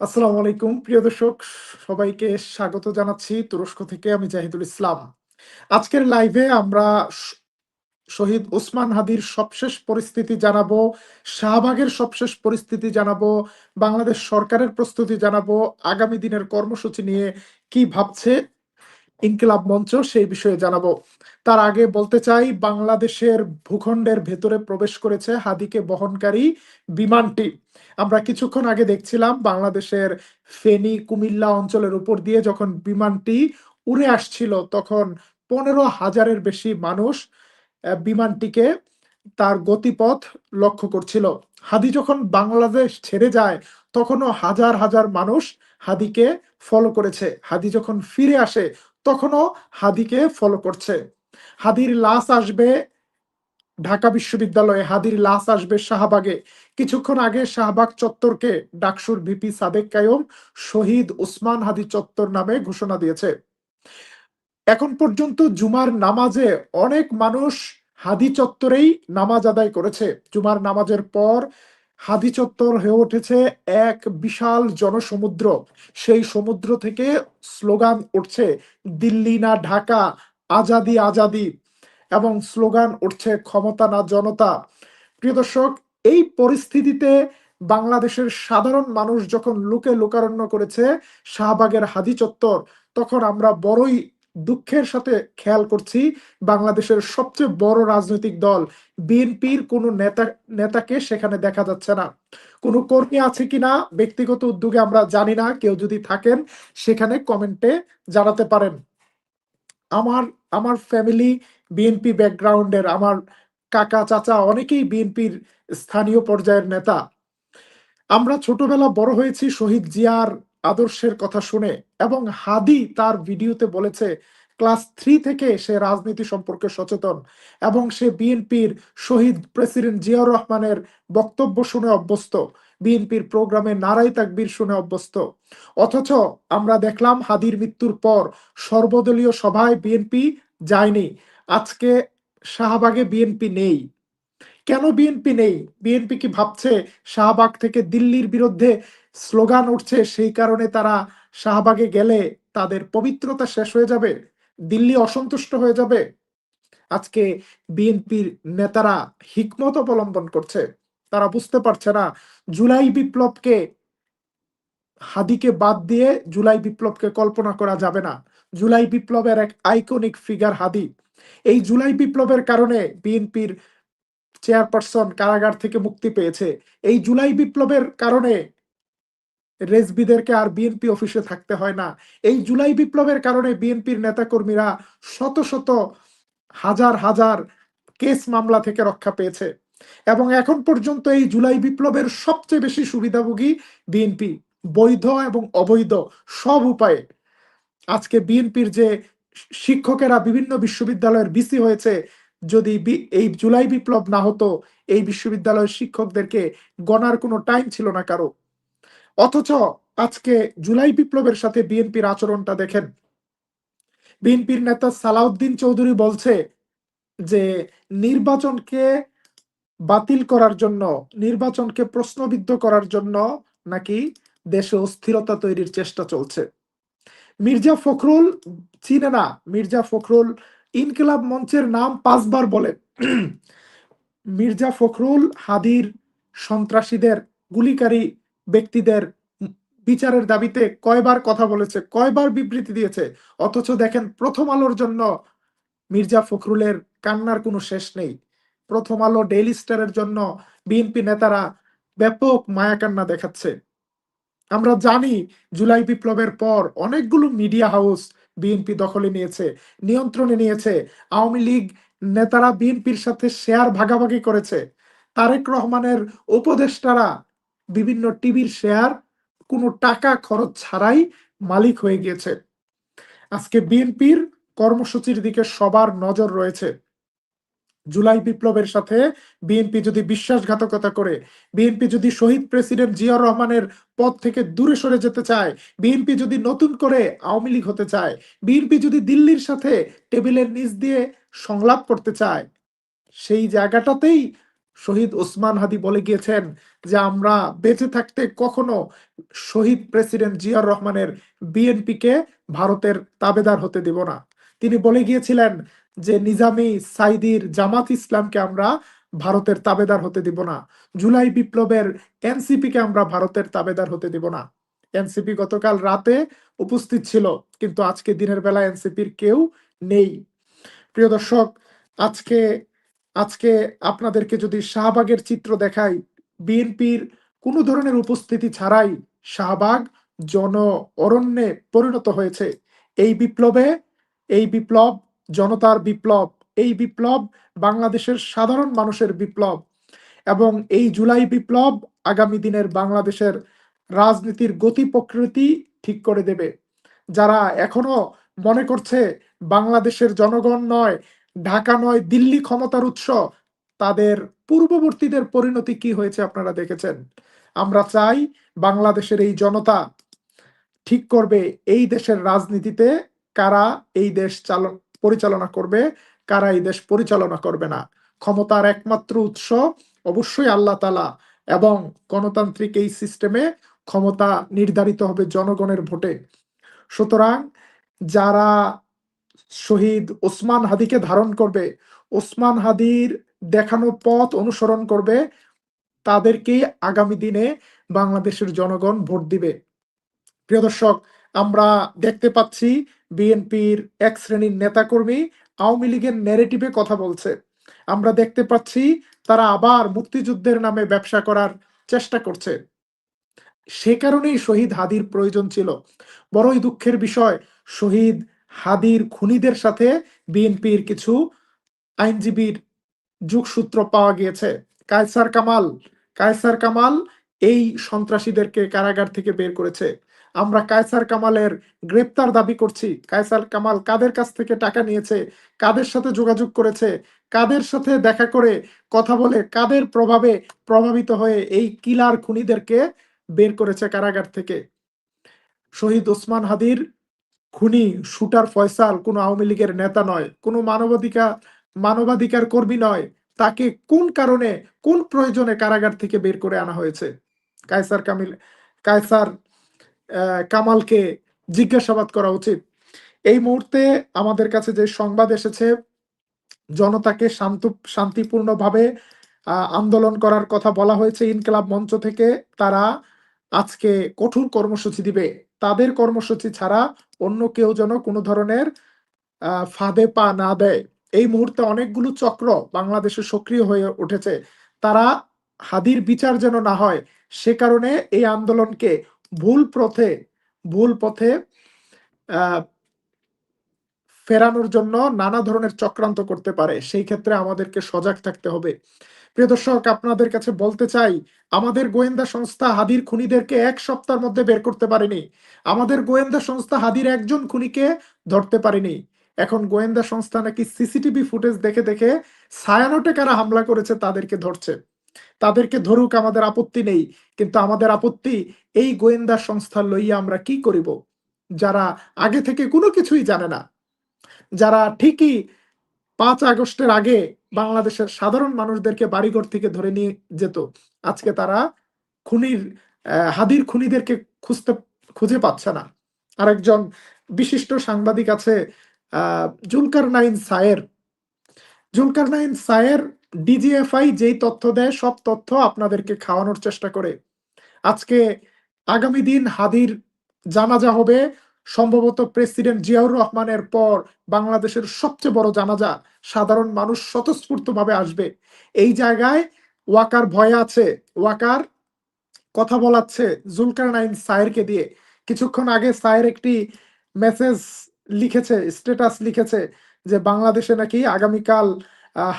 আসসালামু আলাইকুম, প্রিয় দর্শক। সবাইকে স্বাগত জানাচ্ছি তুরস্ক থেকে, আমি জাহিদুল ইসলাম। আজকের লাইভে আমরা শহীদ ওসমান হাদির সবশেষ পরিস্থিতি জানাব, শাহবাগের সবশেষ পরিস্থিতি জানাব, বাংলাদেশ সরকারের প্রস্তুতি জানাব, আগামী দিনের কর্মসূচি নিয়ে কি ভাবছে ইনকিলাব মঞ্চ, সেই বিষয়ে জানাব। তার আগে বলতে চাই, বাংলাদেশের ভূখণ্ডের ভেতরে প্রবেশ করেছে হাদিকে বহনকারী বিমানটি। আমরা কিছুক্ষণ আগে দেখছিলাম, বাংলাদেশের ফেনী কুমিল্লা অঞ্চলের উপর দিয়ে যখন বিমানটি উড়ে আসছিল, তখন পনেরো হাজারের বেশি মানুষ বিমানটিকে তার গতিপথ লক্ষ্য করছিল। হাদি যখন বাংলাদেশ ছেড়ে যায়, তখনও হাজার হাজার মানুষ হাদিকে ফলো করেছে। হাদি যখন ফিরে আসে তখনও হাদিকে ফলো করছে। হাদির লাশ আসবে ঢাকা বিশ্ববিদ্যালয়ে, হাদির লাশ আসবে শাহবাগে। কিছুক্ষণ আগে শাহবাগ চত্বরকে ডাকসুর ভিপি সাদেক কায়ুম শহীদ উসমান হাদি চত্বর নামে ঘোষণা দিয়েছে। এখন পর্যন্ত জুমার নামাজে অনেক মানুষ হাদি চত্বরেই নামাজ আদায় করেছে। জুমার নামাজের পর হাদি চত্বর হয়ে উঠেছে এক বিশাল জনসমুদ্র। সেই সমুদ্র থেকে স্লোগান উঠছে, দিল্লি না ঢাকা, আজাদি আজাদি। এবং স্লোগান উঠছে, ক্ষমতা না জনতা। প্রিয় দর্শক, এই পরিস্থিতিতে বাংলাদেশের সাধারণ মানুষ যখন লুকে লোকারণ্য করেছে শাহবাগের হাদি চত্বর তখন আমরা বড়ই দুঃখের সাথে খেয়াল করছি, বাংলাদেশের সবচেয়ে বড় রাজনৈতিক দল, বিএনপির কোনো নেতা, নেতাকে সেখানে দেখা যাচ্ছে না। কোনো কর্মী আছে কিনা, ব্যক্তিগত উদ্যোগে আমরা জানি না, কেউ যদি থাকেন সেখানে কমেন্টে জানাতে পারেন। আমার আমার ফ্যামিলি বিএনপি ব্যাকগ্রাউন্ডের, আমার কাকা, চাচা অনেকেই বিএনপির স্থানীয় পর্যায়ের নেতা। আমরা ছোটবেলা বড় হয়েছি শহীদ জিয়ার আদর্শের কথা শুনে। এবং হাদি তার ভিডিওতে বলেছে, ক্লাস থ্রি থেকে সে রাজনীতি সম্পর্কে সচেতন এবং সে বিএনপির শহীদ প্রেসিডেন্ট জিয়াউর রহমানের বক্তব্য শুনে অভ্যস্ত। বিএনপির প্রোগ্রামে নারাই তাকবীর শুনে অভ্যস্ত। অথচ আমরা দেখলাম হাদির মৃত্যুর পর সর্বদলীয় সভায় বিএনপি যায়নি। আজকে শাহবাগে বিএনপি নেই। কেন বিএনপি নেই? বিএনপি কি ভাবছে শাহবাগ থেকে দিল্লির বিরুদ্ধে স্লোগান উঠছে, সেই কারণে তারা শাহবাগে গেলে তাদের পবিত্রতা শেষ হয়ে যাবে, দিল্লি অসন্তুষ্ট হয়ে যাবে। আজকে বিএনপির নেতারা হিকমত অবলম্বন করছে। তারা বুঝতে পারছে না, জুলাই বিপ্লবকে, হাদিকে বাদ দিয়ে জুলাই বিপ্লবকে কল্পনা করা যাবে না। জুলাই বিপ্লবের এক আইকনিক ফিগার হাদি। এই জুলাই বিপ্লবের কারণে বিএনপির চেয়ারপারসন কারাগার থেকে মুক্তি পেয়েছে। এই জুলাই বিপ্লবের কারণে রেজবিদেরকে আর বিএনপি অফিসে থাকতে হয় না। এই জুলাই বিপ্লবের কারণে বিএনপির নেতাকর্মীরা শত শত হাজার হাজার কেস মামলা থেকে রক্ষা পেয়েছে। এবং এখন পর্যন্ত এই জুলাই বিপ্লবের সবচেয়ে বেশি সুবিধাভোগী বিএনপি। বৈধ এবং অবৈধ সব উপায়ে আজকে বিএনপির যে শিক্ষকেরা বিভিন্ন বিশ্ববিদ্যালয়ের বিসি হয়েছে, যদি এই জুলাই বিপ্লব না হতো, এই বিশ্ববিদ্যালয়ের শিক্ষকদেরকে গণার কোনো টাইম ছিল না কারও। অথচ আজকে জুলাই বিপ্লবের সাথে বিএনপির আচরণটা দেখেন। বিএনপির নেতা সালাউদ্দিন চৌধুরী বলছে যে, নির্বাচনকে বাতিল করার জন্য, নির্বাচনকে প্রশ্নবিদ্ধ করার জন্য নাকি দেশে অস্থিরতা তৈরির চেষ্টা চলছে। মির্জা ফখরুল চিনে না, মির্জা ফখরুল ইনকিলাব মঞ্চের নাম পাঁচবার বলেন। মির্জা ফখরুল হাদির সন্ত্রাসীদের গুলিকারী ব্যক্তিদের বিচারের দাবিতে কয়বার কথা বলেছে, কয়বার বিবৃতি দিয়েছে, অথচ দেখেন প্রথম আলোর জন্য মির্জা ফখরুলের কান্নার কোনো শেষ নেই। প্রথম আলো ডেইলি স্টারের জন্য বিএনপি নেতারা ব্যাপক মায়া কান্না দেখাচ্ছে। আমরা জানি জুলাই বিপ্লবের পর অনেকগুলো মিডিয়া হাউস বিএনপি দখলে নিয়েছে, নিয়ন্ত্রণে নিয়েছে। আওয়ামী লীগ নেতারা বিএনপির সাথে শেয়ার ভাগাভাগি করেছে। তারেক রহমানের উপদেষ্টারা বিভিন্ন টিভির শেয়ার, কোনো টাকা খরচ ছাড়াই মালিক হয়ে গিয়েছে। আজকে বিএনপির কর্মসূচির দিকে সবার নজর রয়েছে। জুলাই বিপ্লবের সাথে বিএনপি যদি বিশ্বাসঘাতকতা করে, বিএনপি যদি শহীদ প্রেসিডেন্ট জিয়াউর রহমানের পদ থেকে দূরে সরে যেতে চায়, বিএনপি যদি নতুন করে আওয়ামী লীগ হতে চায়, বিএনপি যদি দিল্লির সাথে টেবিলের নিচ দিয়ে সংলাপ করতে চায়, সেই জায়গাটাতেই শহীদ ওসমান হাদি বলে গিয়েছেন যে আমরা বেঁচে থাকতে কখনো শহীদ প্রেসিডেন্ট জিয়াউর রহমানের বিএনপিকে ভারতের তাবেদার হতে দেব না। তিনি বলে গিয়েছিলেন যে নিজামি সাইদির জামাত ইসলামকে আমরা ভারতের তাবেদার হতে দিব না। জুলাই বিপ্লবের এনসিপি কে আমরা ভারতের তাবেদার হতে দিব না। এনসিপি গতকাল রাতে উপস্থিত ছিল, কিন্তু আজকে দিনের বেলা এনসিপির কেউ নেই। প্রিয় দর্শক, আজকে আজকে আপনাদেরকে যদি শাহবাগের চিত্র দেখাই, বিএনপির কোনো ধরনের উপস্থিতি ছাড়াই শাহবাগ জন অরণ্যে পরিণত হয়েছে। এই বিপ্লবে, এই বিপ্লব জনতার বিপ্লব, এই বিপ্লব বাংলাদেশের সাধারণ মানুষের বিপ্লব এবং এই জুলাই বিপ্লব আগামী দিনের বাংলাদেশের রাজনীতির গতি প্রকৃতি ঠিক করে দেবে। যারা এখনও মনে করছে বাংলাদেশের জনগণ নয় ঢাকা নয়, দিল্লি ক্ষমতার উৎস। তাদের পূর্ববর্তীদের পরিণতি কি হয়েছে আপনারা দেখেছেন? আমরা চাই বাংলাদেশের এই জনতা ঠিক করবে এই দেশের রাজনীতিতে, কারা এই দেশ চালন পরিচালনা করবে, কারা এই দেশ পরিচালনা করবে না। ক্ষমতার একমাত্র উৎস অবশ্যই আল্লাহ তালা এবং গণতান্ত্রিক এই সিস্টেমে ক্ষমতা নির্ধারিত হবে জনগণের ভোটে। সুতরাং যারা শহীদ ওসমান হাদিকে ধারণ করবে। ওসমান হাদির দেখানো পথ অনুসরণ করবে। তাদেরকে আগামী দিনে বাংলাদেশের জনগণ ভোট দিবে। প্রিয় দর্শক, আমরা দেখতে পাচ্ছি বিএনপির এক শ্রেণির নেতাকর্মী আওয়ামী লীগের নেরেটিভে কথা বলছে। আমরা দেখতে পাচ্ছি তারা আবার মুক্তিযুদ্ধের নামে ব্যবসা করার চেষ্টা করছে। সে কারণেই শহীদ হাদির প্রয়োজন ছিল। বড়ই দুঃখের বিষয়, শহীদ হাদির খুনিদের সাথে বিএনপির কিছু আইনজীবীর যুগসূত্র পাওয়া গিয়েছে। কায়সার কামাল কায়সার কামাল এই সন্ত্রাসীদেরকে কারাগার থেকে বের করেছে। আমরা কায়সার কামালের গ্রেপ্তার দাবি করছি। কায়সার কামাল কাদের কাছ থেকে টাকা নিয়েছে? কাদের সাথে যোগাযোগ করেছে? কাদের সাথে দেখা করে কথা বলে কাদের প্রভাবে প্রভাবিত হয়ে এই কিলার খুনিদেরকে বের করেছে কারাগার থেকে? শহীদ ওসমান হাদির খুনি, শুটার ফয়সাল কোনো আওয়ামী লীগের নেতা নয়, কোনো মানবাধিকার মানবাধিকার কর্মী নয়। তাকে কোন কারণে, কোন প্রয়োজনে কারাগার থেকে বের করে আনা হয়েছে? কায়সার কামিল, কায়সার কামালকে জিজ্ঞাসাবাদ করা উচিত। এই মুহূর্তে আমাদের কাছে যে সংবাদ এসেছে, জনতাকে শান্ত, শান্তিপূর্ণভাবে আন্দোলন করার কথা বলা হয়েছে ইনকলাব মঞ্চ থেকে। তারা আজকে কঠোর কর্মসূচি দিবে। তাদের কর্মসূচি ছাড়া অন্য কেউ যেন কোনো ধরনের ফাঁদে পা না দেয়। এই মুহূর্তে অনেকগুলো চক্র বাংলাদেশে সক্রিয় হয়ে উঠেছে। তারা হাদির বিচার যেন না হয়, সে কারণে এই আন্দোলনকে ভুল পথে ভুল পথে ফেরানোর জন্য নানা ধরনের চক্রান্ত করতে পারে। সেই ক্ষেত্রে আমাদেরকে সজাগ থাকতে হবে। প্রিয় দর্শক, আপনাদের কাছে বলতে চাই, আমাদের গোয়েন্দা সংস্থা হাদির খুনিদেরকে এক সপ্তাহের মধ্যে বের করতে পারেনি। আমাদের গোয়েন্দা সংস্থা হাদির একজন খুনিকে ধরতে পারেনি। এখন গোয়েন্দা সংস্থা নাকি সিসিটিভি ফুটেজ দেখে দেখে সায়ানোটে কারা হামলা করেছে তাদেরকে ধরছে। তাদেরকে ধরুক, আমাদের আপত্তি নেই, কিন্তু আমাদের আপত্তি এই গোয়েন্দা সংস্থা লইয়া আমরা কি করিব? যারা আগে থেকে কোনো কিছুই জানে না, যারা ঠিকই পাঁচ আগস্টের আগে বাংলাদেশের সাধারণ মানুষদেরকে বাড়িঘর থেকে ধরে নিয়ে যেত। আজকে তারা খুনির হাদির খুনিদেরকে খুঁজতে, খুঁজে পাচ্ছে না। আরেকজন বিশিষ্ট সাংবাদিক আছে Zulkarnain Saer. Zulkarnain Saer DGFI যেই তথ্য দেয়, সব তথ্য আপনাদেরকে খাওয়ানোর চেষ্টা করে। আজকে আগামী দিন হাদির জানাজা হবে সম্ভবত প্রেসিডেন্ট জিয়াউর রহমানের পর বাংলাদেশের সবচেয়ে বড় জানাজা, সাধারণ মানুষ স্বতঃস্ফূর্ত ভাবে আসবে। এই জায়গায় ওয়াকার ভয় আছে। ওয়াকার কথা বলাচ্ছে জুলকার নাইন সায়েরকে দিয়ে। কিছুক্ষণ আগে সায়ের একটি মেসেজ লিখেছে, স্ট্যাটাস লিখেছে যে, বাংলাদেশে নাকি আগামীকাল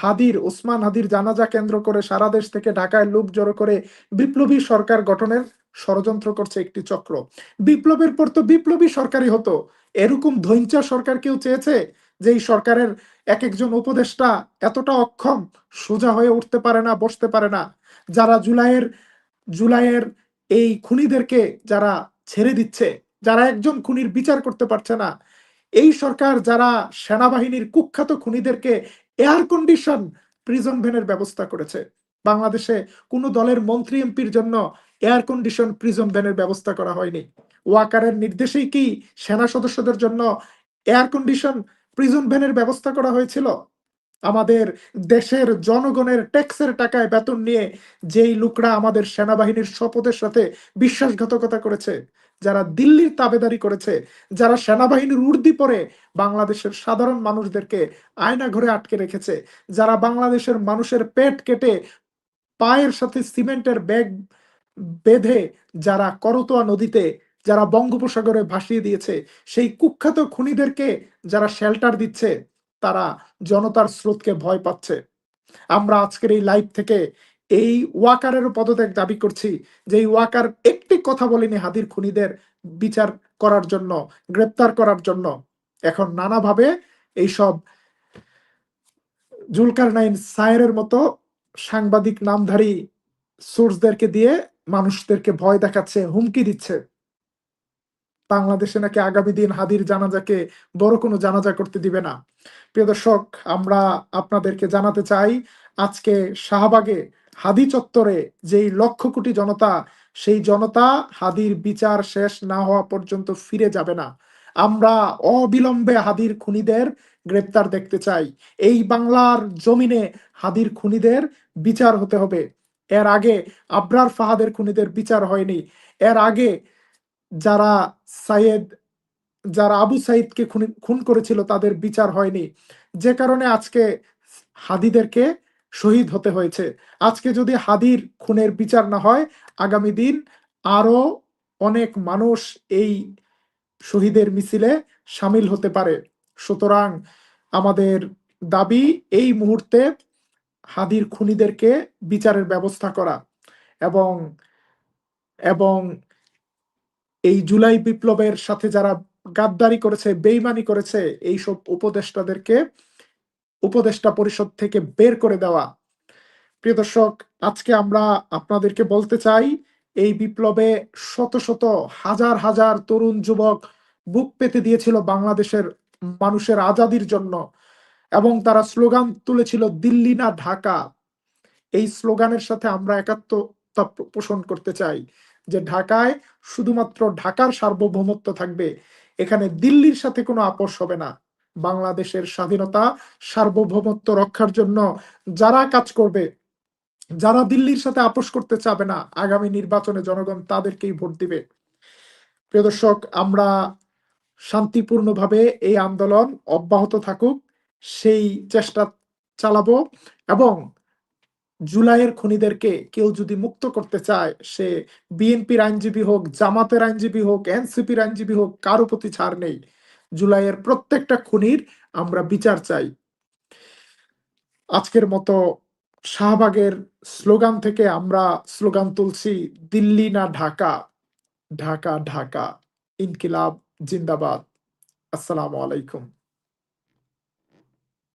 হাদির, ওসমান হাদির জানাজা কেন্দ্র করে সারা দেশ থেকে ঢাকায় লোক জড়ো করে বিপ্লবী সরকার গঠনের ষড়যন্ত্র করছে একটি চক্র। বিপ্লবের পর তো বিপ্লবী সরকারই হতো। এরকম ধৈঞ্চা সরকার কেউ চেয়েছে যে এই সরকারের এক একজন উপদেষ্টা এতটা অক্ষম, সোজা হয়ে উঠতে পারে না, বসতে পারে না। যারা জুলাইয়ের জুলাইয়ের এই খুনিদেরকে যারা ছেড়ে দিচ্ছে, যারা একজন খুনির বিচার করতে পারছে না, এই সরকার যারা সেনাবাহিনীর কুখ্যাত খুনিদেরকে এয়ার কন্ডিশন প্রিজন ভ্যানের ব্যবস্থা করেছে। বাংলাদেশে কোনো দলের মন্ত্রী এমপির জন্য এয়ার কন্ডিশন প্রিজন ভ্যানের ব্যবস্থা করা হয়নি। ওয়াকারের নির্দেশেই কি সেনা সদস্যদের জন্য এয়ার কন্ডিশন প্রিজন ভ্যানের ব্যবস্থা করা হয়েছিল? আমাদের দেশের জনগণের ট্যাক্সের টাকায় বেতন নিয়ে যেই লোকরা আমাদের সেনাবাহিনীর শপথের সাথে বিশ্বাসঘাতকতা করেছে, যারা দিল্লির তাবেদারি করেছে, যারা সেনাবাহিনীর উর্দি পরে বাংলাদেশের সাধারণ মানুষদেরকে আয়না ঘরে আটকে রেখেছে, যারা বাংলাদেশের মানুষের পেট কেটে পায়ের সাথে সিমেন্টের ব্যাগ বেঁধে যারা করতোয়া নদীতে, যারা বঙ্গোপসাগরে ভাসিয়ে দিয়েছে, সেই কুখ্যাত খুনিদেরকে যারা শেল্টার দিচ্ছে, তারা জনতার স্রোতকে ভয় পাচ্ছে। আমরা আজকের এই লাইভ থেকে এই ওয়াকারের পদত্যাগ দাবি করছি যে এই ওয়াকার একটি কথা বলেনি হাদির খুনিদের বিচার করার জন্য, গ্রেপ্তার করার জন্য। এখন নানাভাবে এইসব জুলকার নাইন সায়ের মতো সাংবাদিক নামধারী সোর্সদেরকে দিয়ে মানুষদেরকে ভয় দেখাচ্ছে, হুমকি দিচ্ছে। বাংলাদেশে নাকি আগামী দিন হাদির জানাজাকে বড় কোনো জানাজা করতে দিবে না। প্রিয় দর্শক, আমরা আপনাদেরকে জানাতে চাই, আজকে শাহবাগে হাদি চত্বরে যেই লক্ষ কোটি জনতা, সেই জনতা হাদির বিচার শেষ না হওয়া পর্যন্ত ফিরে যাবে না। আমরা অবিলম্বে হাদির খুনিদের গ্রেপ্তার দেখতে চাই। এই বাংলার জমিনে হাদির খুনিদের বিচার হতে হবে। এর আগে আবরার ফাহাদের খুনিদের বিচার হয়নি। এর আগে যারা সাইয়েদ, যারা আবু সাইদকে খুন খুন করেছিল তাদের বিচার হয়নি। যে কারণে আজকে হাদিদেরকে শহীদ হতে হয়েছে। আজকে যদি হাদির খুনের বিচার না হয়, আগামী দিন আরও অনেক মানুষ এই শহীদের মিছিলে সামিল হতে পারে। সুতরাং আমাদের দাবি এই মুহূর্তে হাদির খুনিদেরকে বিচারের ব্যবস্থা করা এবং এবং এই জুলাই বিপ্লবের সাথে যারা গাদ্দারি করেছে, বেইমানি করেছে এই সব উপদেষ্টাদেরকে উপদেষ্টা পরিষদ থেকে বের করে দেওয়া। প্রিয় দর্শক, আজকে আমরা আপনাদেরকে বলতে চাই, এই বিপ্লবে শত শত, হাজার হাজার তরুণ যুবক বুক পেতে দিয়েছিল বাংলাদেশের মানুষের আজাদির জন্য। এবং তারা স্লোগান তুলেছিল, দিল্লি না ঢাকা? এই স্লোগানের সাথে আমরা একাত্মতা পোষণ করতে চাই যে ঢাকায় শুধুমাত্র ঢাকার সার্বভৌমত্ব থাকবে, এখানে দিল্লির সাথে কোনো আপোষ হবে না। বাংলাদেশের স্বাধীনতা, সার্বভৌমত্ব রক্ষার জন্য যারা কাজ করবে, যারা দিল্লির সাথে আপোষ করতে চাবে না, আগামী নির্বাচনে জনগণ তাদেরকেই ভোট দিবে। প্রিয় দর্শক, আমরা শান্তিপূর্ণভাবে এই আন্দোলন অব্যাহত থাকুক। সেই চেষ্টা চালাবো এবং জুলাইয়ের খুনিদেরকে কেউ যদি মুক্ত করতে চায়, সে বিএনপির আইনজীবী হোক, জামাতের আইনজীবী হোক, এনসিপির আইনজীবী হোক, কারও প্রতি ছাড় নেই। জুলাইয়ের প্রত্যেকটা খুনির আমরা বিচার চাই। আজকের মতো শাহবাগের স্লোগান থেকে আমরা স্লোগান তুলছি, দিল্লি না ঢাকা ঢাকা ঢাকা, ইনকিলাব, জিন্দাবাদ। আসসালামু আলাইকুম।